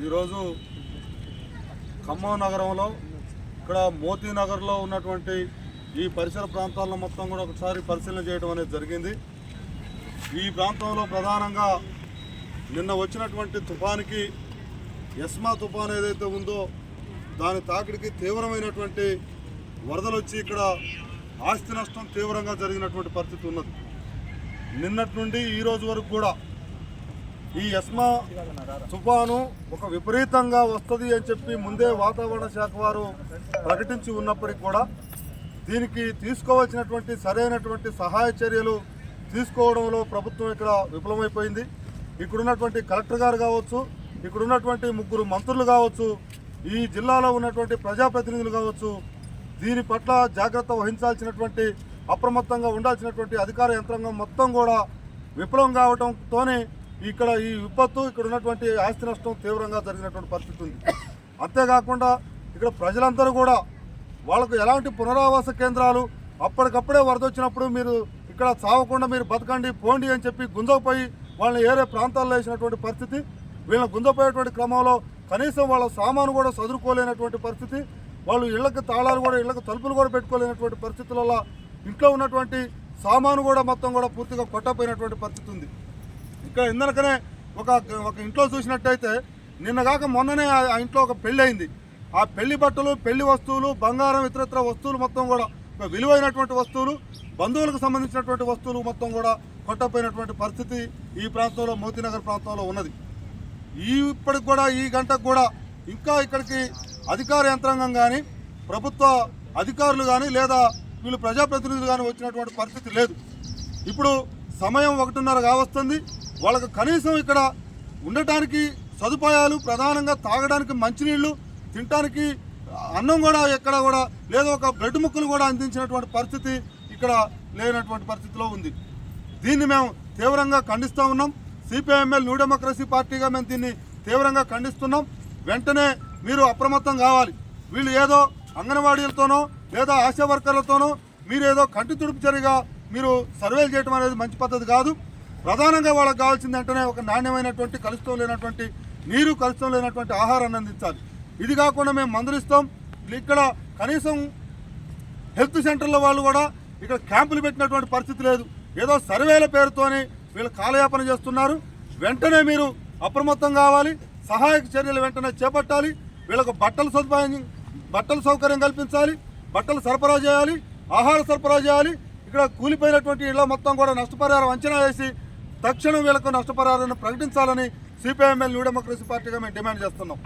ఈరోజు ఖమ్మం నగరంలో ఇక్కడ మోతీ నగర్లో ఉన్నటువంటి ఈ పరిసర ప్రాంతాలను మొత్తం కూడా ఒకసారి పరిశీలన చేయడం అనేది జరిగింది. ఈ ప్రాంతంలో ప్రధానంగా నిన్న వచ్చినటువంటి తుఫానికి ఎస్మా తుఫాన్ ఏదైతే ఉందో దాని తాకిడికి తీవ్రమైనటువంటి వరదలు వచ్చి ఇక్కడ ఆస్తి నష్టం తీవ్రంగా జరిగినటువంటి పరిస్థితి ఉన్నది. నిన్నటి నుండి ఈ రోజు వరకు కూడా ఈ ఎస్మా తుఫాను ఒక విపరీతంగా వస్తుంది అని చెప్పి ముందే వాతావరణ శాఖ వారు ప్రకటించి ఉన్నప్పటికీ కూడా దీనికి తీసుకోవాల్సినటువంటి సరైనటువంటి సహాయ చర్యలు తీసుకోవడంలో ప్రభుత్వం ఇక్కడ విఫలమైపోయింది. ఇక్కడ ఉన్నటువంటి కలెక్టర్ గారు కావచ్చు ఇక్కడున్నటువంటి ముగ్గురు మంత్రులు కావచ్చు ఈ జిల్లాలో ఉన్నటువంటి ప్రజాప్రతినిధులు కావచ్చు దీని పట్ల జాగ్రత్త వహించాల్సినటువంటి అప్రమత్తంగా ఉండాల్సినటువంటి అధికార యంత్రాంగం మొత్తం కూడా విఫలం కావడంతోనే ఇక్కడ ఈ విపత్తు ఇక్కడ ఉన్నటువంటి ఆస్తి నష్టం తీవ్రంగా జరిగినటువంటి పరిస్థితి ఉంది. అంతేకాకుండా ఇక్కడ ప్రజలందరూ కూడా వాళ్ళకు ఎలాంటి పునరావాస కేంద్రాలు అప్పటికప్పుడే వరద వచ్చినప్పుడు మీరు ఇక్కడ చావకుండా మీరు బతకండి పోండి అని చెప్పి గుంజకపోయి వాళ్ళని ఏరే ప్రాంతాల్లో వేసినటువంటి పరిస్థితి వీళ్ళని గుంజపోయేటువంటి క్రమంలో కనీసం వాళ్ళ సామాను కూడా చదువుకోలేనటువంటి పరిస్థితి వాళ్ళు ఇళ్ళకు తాళాలు కూడా ఇళ్ళకు తలుపులు కూడా పెట్టుకోలేనటువంటి పరిస్థితులలో ఇంట్లో ఉన్నటువంటి సామాను కూడా మొత్తం కూడా పూర్తిగా కొట్టపోయినటువంటి పరిస్థితి ఉంది. ఇక్కడ ఇందనకనే ఒక ఒక ఇంట్లో చూసినట్టయితే నిన్నగాక మొన్ననే ఆ ఇంట్లో ఒక పెళ్ళి అయింది. ఆ పెళ్ళి బట్టలు పెళ్ళి వస్తువులు బంగారం ఇతరత్ర వస్తువులు మొత్తం కూడా ఒక విలువైనటువంటి వస్తువులు బంధువులకు సంబంధించినటువంటి వస్తువులు మొత్తం కూడా కొట్టపోయినటువంటి పరిస్థితి ఈ ప్రాంతంలో మోతీనగర్ ప్రాంతంలో ఉన్నది. ఈ ఇప్పటికి కూడా ఈ గంటకు కూడా ఇంకా ఇక్కడికి అధికార యంత్రాంగం కానీ ప్రభుత్వ అధికారులు కానీ లేదా వీళ్ళు ప్రజాప్రతినిధులు కానీ వచ్చినటువంటి పరిస్థితి లేదు. ఇప్పుడు సమయం ఒకటిన్నర కావస్తుంది. వాళ్ళకు కనీసం ఇక్కడ ఉండటానికి సదుపాయాలు ప్రధానంగా తాగడానికి మంచినీళ్ళు తినడానికి అన్నం కూడా ఎక్కడ కూడా లేదా ఒక బ్రెడ్ ముక్కలు కూడా అందించినటువంటి పరిస్థితి ఇక్కడ లేనటువంటి పరిస్థితిలో ఉంది. దీన్ని మేము తీవ్రంగా ఖండిస్తూ ఉన్నాం. సిపిఐఎంఎల్ న్యూ డెమోక్రసీ పార్టీగా మేము దీన్ని తీవ్రంగా ఖండిస్తున్నాం. వెంటనే మీరు అప్రమత్తం కావాలి. వీళ్ళు ఏదో అంగన్వాడీలతోనో లేదా ఆశా వర్కర్లతోనో మీరు ఏదో కంటి తుడుపు చర్యగా మీరు సర్వేలు చేయడం అనేది మంచి పద్ధతి కాదు. ప్రధానంగా వాళ్ళకి కావాల్సింది వెంటనే ఒక నాణ్యమైనటువంటి కలుషితం లేనటువంటి నీరు కలుషితం లేనటువంటి ఆహారాన్ని అందించాలి. ఇది కాకుండా మేము మందులిస్తాం ఇక్కడ కనీసం హెల్త్ సెంటర్ల వాళ్ళు కూడా ఇక్కడ క్యాంపులు పెట్టినటువంటి పరిస్థితి లేదు. ఏదో సర్వేల పేరుతోని వీళ్ళు కాలయాపన చేస్తున్నారు. వెంటనే మీరు అప్రమత్తం కావాలి. సహాయక చర్యలు వెంటనే చేపట్టాలి. వీళ్ళకు బట్టల సదుపాయం బట్టల సౌకర్యం కల్పించాలి. బట్టలు సరఫరా చేయాలి. ఆహార సరఫరా చేయాలి. ఇక్కడ కూలిపోయినటువంటి ఇళ్ళ మొత్తం కూడా నష్టపరిహారం అంచనా వేసి తక్షణం వీళ్ళకు నష్టపరిహారాన్ని ప్రకటించాలని సిపిఐఎంఎల్ న్యూ డెమోక్రసీ పార్టీగా మేము డిమాండ్ చేస్తున్నాం.